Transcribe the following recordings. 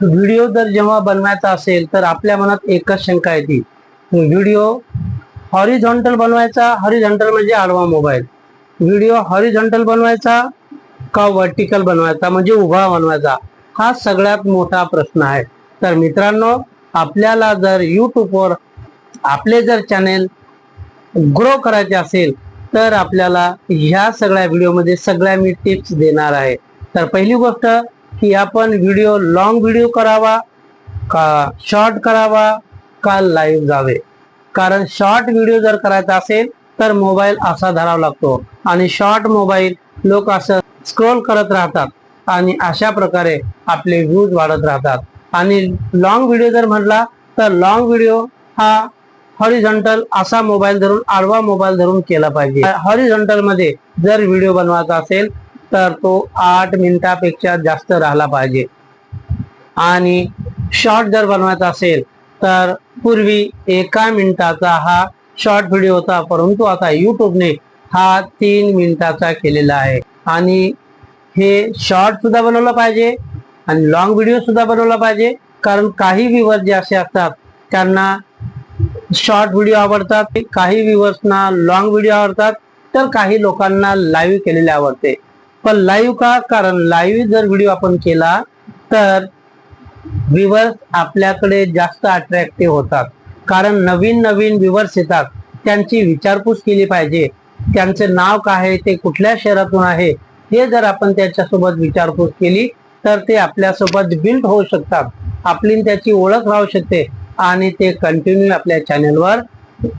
Video जर जेव्हा बनवायचा असेल तर आपल्या मनात एकच शंका येते व्हिडिओ हॉरिझॉन्टल बनवायचा हॉरिझॉन्टल म्हणजे आडवा मोबाईल व्हिडिओ हॉरिझॉन्टल बनवायचा का वर्टिकल बनवायचा म्हणजे उभा बनवायचा हा सगळ्यात मोठा प्रश्न आहे. तर मित्रांनो आपल्याला जर यूट्यूबवर आपले जर चॅनेल ग्रो करायचे असेल तर आपल्याला ह्या सगळ्या व्हिडिओमध्ये सगळ्या मी टिप्स देणार आहे. तर पहिली गोष्ट की आपण व्हिडिओ लॉंग व्हिडिओ करावा का शॉर्ट करावा का लाईव्ह जावे. कारण शॉर्ट व्हिडिओ जर करायचा असेल तर मोबाईल असा धरावा लागतो. आणि शॉर्ट मोबाईल लोक असं स्क्रोल करत राहतात आणि अशा प्रकारे आपले व्ह्यूज वाढत राहतात. आणि लॉंग व्हिडिओ जर म्हटला तर लॉंग व्हिडिओ हा हॉरिझॉन्टल असा मोबाईल धरून आडवा मोबाईल धरून केला पाहिजे. हॉरिझॉन्टलमध्ये जर व्हिडिओ बनवायचा असेल तर तो आठ मिनिटापेक्षा जास्त राहिला पाहिजे. आणि शॉर्ट जर बनवायचा असेल तर पूर्वी एका मिनिटाचा हा शॉर्ट व्हिडिओ होता परंतु आता यूट्यूबने हा तीन मिनिटाचा केलेला आहे. आणि हे शॉर्ट सुद्धा बनवलं पाहिजे आणि लॉंग व्हिडिओ सुद्धा बनवला पाहिजे. कारण काही व्ह्यूवर जे असे असतात त्यांना शॉर्ट व्हिडिओ आवडतात काही व्ह्युअर्सना लॉंग व्हिडिओ आवडतात तर काही लोकांना लाईव्ह केलेले आवडते. पण लाईव्ह का? कारण लाईव्ह जर व्हिडिओ आपण केला तर व्ह्युअर्स आपल्याकडे जास्त अट्रॅक्टिव्ह होतात. कारण नवीन नवीन व्ह्युअर्स येतात. त्यांची विचारपूस केली पाहिजे. त्यांचे नाव काय आहे? ते कुठल्या शहरातून आहे? हे जर आपण त्याच्यासोबत विचारपूस केली तर ते आपल्यासोबत बिल्ड होऊ शकतात. आपली त्याची ओळख राहू शकते. आणि ते कंटिन्यू आपल्या चॅनेलवर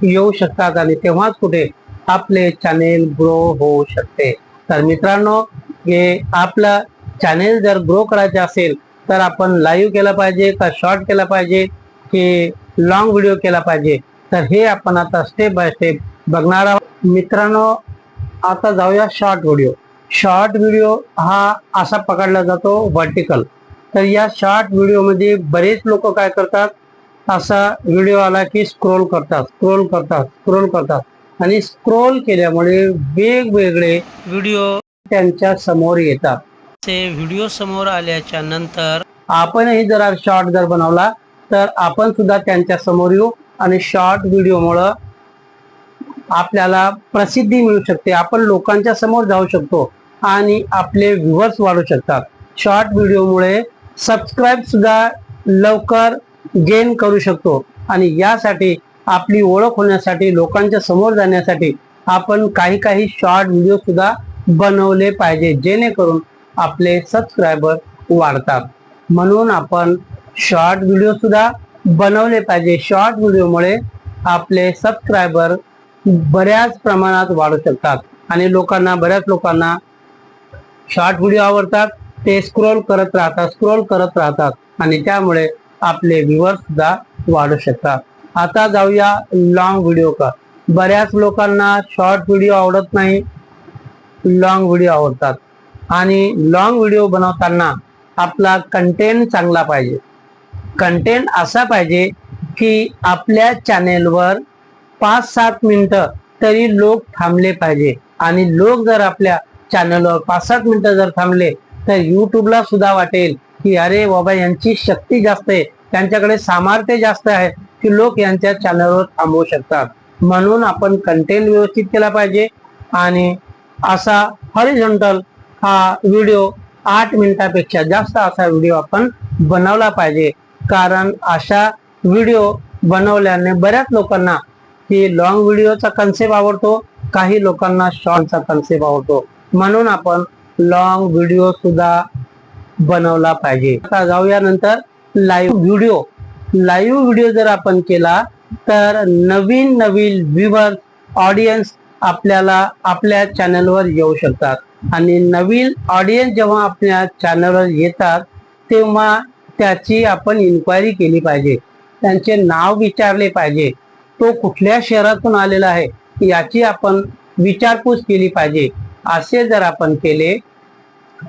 येऊ शकतात. आणि तेव्हाच कुठे आपले चॅनेल ग्रो होऊ शकते. तर मित्रांनो हे आपलं चॅनेल जर ग्रो करायचे असेल तर आपण लाईव्ह केला पाहिजे का शॉर्ट केला पाहिजे की लॉंग व्हिडिओ केला पाहिजे तर हे आपण आता स्टेप बाय स्टेप बघणार आहोत. मित्रांनो आता जाऊया शॉर्ट व्हिडिओ शॉर्ट व्हिडिओ हा असा पकडला जातो व्हर्टिकल तर या शॉर्ट व्हिडिओमध्ये बरेच लोक काय करतात? असा व्हिडिओ आला की स्क्रोल करतात स्क्रोल करतात स्क्रोल करतात. आणि स्क्रोल केल्यामुळे वेगवेगळे व्हिडिओ त्यांच्यासमोर येतात. ते व्हिडिओ समोर आल्याच्यानंतर आपणही जर शॉर्ट जर बनवला तर आपण सुद्धा त्यांच्यासमोर येऊ आणि शॉर्ट व्हिडिओमुळं आपल्याला प्रसिद्धी मिळू शकते. आपण लोकांच्या समोर जाऊ शकतो आणि आपले व्ह्युअर्स वाढू शकतात. शॉर्ट व्हिडिओमुळे सबस्क्राईब सुद्धा लवकर गेन करू शकतो. आणि यासाठी आपली ओळख होण्यासाठी लोकांच्या समोर जाण्यासाठी आपण काही काही शॉर्ट व्हिडिओ सुद्धा बनवले पाहिजे जेणेकरून आपले सबस्क्रायबर वाढतात. म्हणून आपण शॉर्ट व्हिडिओ सुद्धा बनवले पाहिजे. शॉर्ट व्हिडिओमुळे आपले सबस्क्रायबर बऱ्याच प्रमाणात वाढू शकतात. आणि लोकांना बऱ्याच लोकांना शॉर्ट व्हिडिओ आवडतात. ते स्क्रोल करत राहतात स्क्रोल करत राहतात. आणि त्यामुळे आपले व्ह्युअर सुद्धा वाढू शकतात. आता जाऊया लॉंग व्हिडिओ का. बऱ्याच लोकांना शॉर्ट व्हिडिओ आवडत नाही लॉंग व्हिडिओ आवडतात. आणि लॉंग व्हिडिओ बनवताना आपला कंटेंट चांगला पाहिजे. कंटेंट असा पाहिजे की आपल्या चॅनेलवर पाच सात मिनटं तरी लोक थांबले पाहिजे. आणि लोक जर आपल्या चॅनलवर पाच सात मिनिटं जर थांबले तर यूट्यूबला सुद्धा वाटेल की अरे बाबा यांची शक्ती जास्त आहे. त्यांच्याकडे सामर्थ्य जास्त आहे. की लोक यांच्या चॅनलवर थांबवू शकतात. म्हणून आपण कंटेंट व्यवस्थित केला पाहिजे आणि असा हॉरिझॉन्टल हा व्हिडिओ आठ मिनिटापेक्षा जास्त असा व्हिडिओ आपण बनवला पाहिजे. कारण अशा व्हिडिओ बनवल्याने बऱ्याच लोकांना की लॉंग व्हिडिओचा कन्सेप्ट आवडतो काही लोकांना शॉर्टचा कन्सेप्ट आवडतो. म्हणून आपण लॉंग व्हिडिओ सुद्धा बनवला पाहिजे. आता जाऊया नंतर लाईव्ह व्हिडिओ लाईव्ह व्हिडिओ जर आपण केला तर नवीन नवीन व्ह्युअर ऑडियन्स आपल्याला आपल्या चॅनलवर येऊ शकतात. आणि नवीन ऑडियन्स जेव्हा आपल्या चॅनलवर येतात तेव्हा त्याची आपण इन्क्वायरी केली पाहिजे. त्यांचे नाव विचारले पाहिजे. तो कुठल्या शहरातून आलेला आहे याची आपण विचारपूस केली पाहिजे. असे जर आपण केले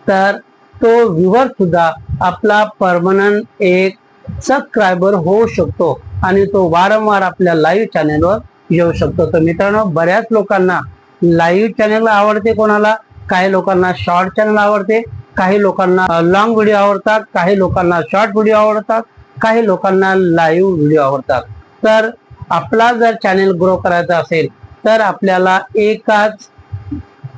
तर तो व्ह्युअर सुद्धा आपला परमनंट एक सबस्क्रायबर होऊ शकतो आणि तो वारंवार आपल्या लाईव्ह चॅनेलवर येऊ शकतो. तर मित्रांनो बऱ्याच लोकांना लाईव्ह चॅनेल आवडते कोणाला? काही लोकांना शॉर्ट चॅनल आवडते काही लोकांना लॉंग व्हिडिओ आवडतात काही लोकांना शॉर्ट व्हिडिओ आवडतात काही लोकांना लाईव्ह व्हिडिओ आवडतात. तर आपला जर चॅनेल ग्रो करायचा असेल तर आपल्याला एकाच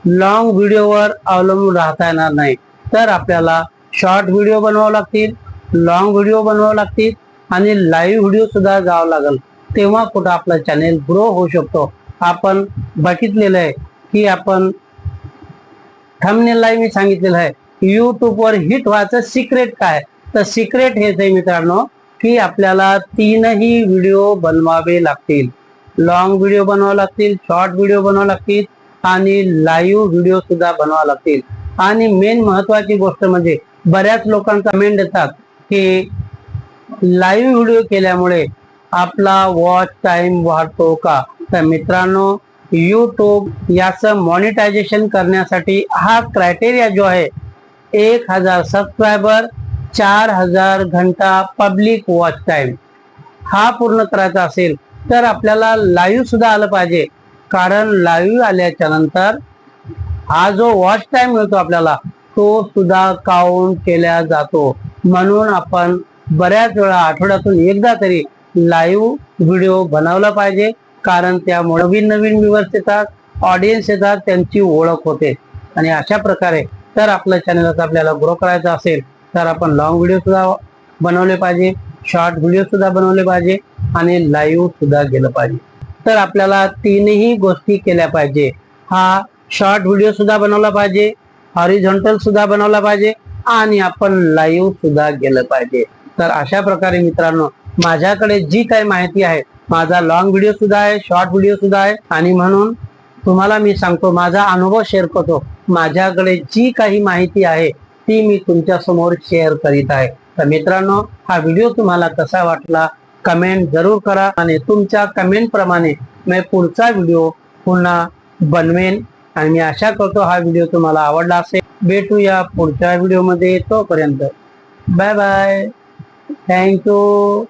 लॉंग व्हिडिओवर अवलंबून राहता येणार नाही. तर आपल्याला शॉर्ट व्हिडिओ बनवावं लागतील लॉंग व्हिडिओ बनवावे लागतील आणि लाईव्ह व्हिडिओ सुद्धा जावं लागेल. तेव्हा कुठं आपला चॅनेल ग्रो होऊ शकतो. आपण बघितलेलं आहे की आपण थमनेललाही मी सांगितलेलं आहे यूट्यूबवर हिट व्हायचं सिक्रेट काय? तर सिक्रेट हेच आहे मित्रांनो की आपल्याला तीनही व्हिडिओ बनवावे लागतील. लॉंग व्हिडिओ बनवावे लागतील शॉर्ट व्हिडिओ बनवावे लागतील आणि लाईव्ह व्हिडिओ सुद्धा बनवावे लागतील. आणि मेन महत्वाची गोष्ट म्हणजे बऱ्याच लोकांचा कमेंट येतात. की लाईव्ह व्हिडिओ केल्यामुळे आपला वॉच टाइम वाढतो का? तर मित्रांनो यूट्यूब याचं मॉनिटायझेशन करण्यासाठी हा क्रायटेरिया जो आहे एक हजार सबस्क्रायबर चार हजार घंटा पब्लिक वॉच टाइम हा पूर्ण करायचा असेल तर आपल्याला लाईव्ह सुद्धा आलं पाहिजे. कारण लाईव्ह आल्याच्यानंतर हा जो वॉच टाइम मिळतो आपल्याला तो सुद्धा काउंट केला जातो. म्हणून आपण बऱ्याच वेळा आठवड्यातून एकदा तरी लाईव्ह व्हिडिओ बनवला पाहिजे. कारण त्यामुळे नवीन नवीन व्ह्युअर्स येतात ऑडियन्स येतात त्यांची ओळख होते. आणि अशा प्रकारे तर आपलं चॅनल आपल्याला ग्रो करायचं असेल तर आपण लॉंग व्हिडिओ सुद्धा बनवले पाहिजे शॉर्ट व्हिडिओ सुद्धा बनवले पाहिजे आणि लाईव्ह सुद्धा गेलं पाहिजे. तर आपल्याला तीनही गोष्टी केल्या पाहिजे. हा शॉर्ट व्हिडिओ सुद्धा बनवला पाहिजे हॉरिझॉन्टल सुद्धा बनवला पाहिजे आणि आपण लाईव्ह सुद्धा गेलं पाहिजे. तर अशा प्रकारे मित्रांनो माझ्याकडे जी काही माहिती आहे माझा लॉंग व्हिडिओ सुद्धा आहे शॉर्ट व्हिडिओ सुद्धा आहे आणि म्हणून तुम्हाला मी सांगतो माझा अनुभव शेअर करतो. माझ्याकडे जी काही माहिती आहे ती मी तुमच्यासमोर शेअर करीत आहे. तर मित्रांनो हा व्हिडिओ तुम्हाला कसा वाटला कमेंट जरूर करा आणि तुमच्या कमेंट प्रमाणे मी पुढचा व्हिडिओ पुन्हा बनवेन. आणि मी आशा करतो हा व्हिडिओ तुम्हाला आवडला असेल. भेटूया पुढच्या व्हिडिओमध्ये. तोपर्यंत बाय बाय. थँक्यू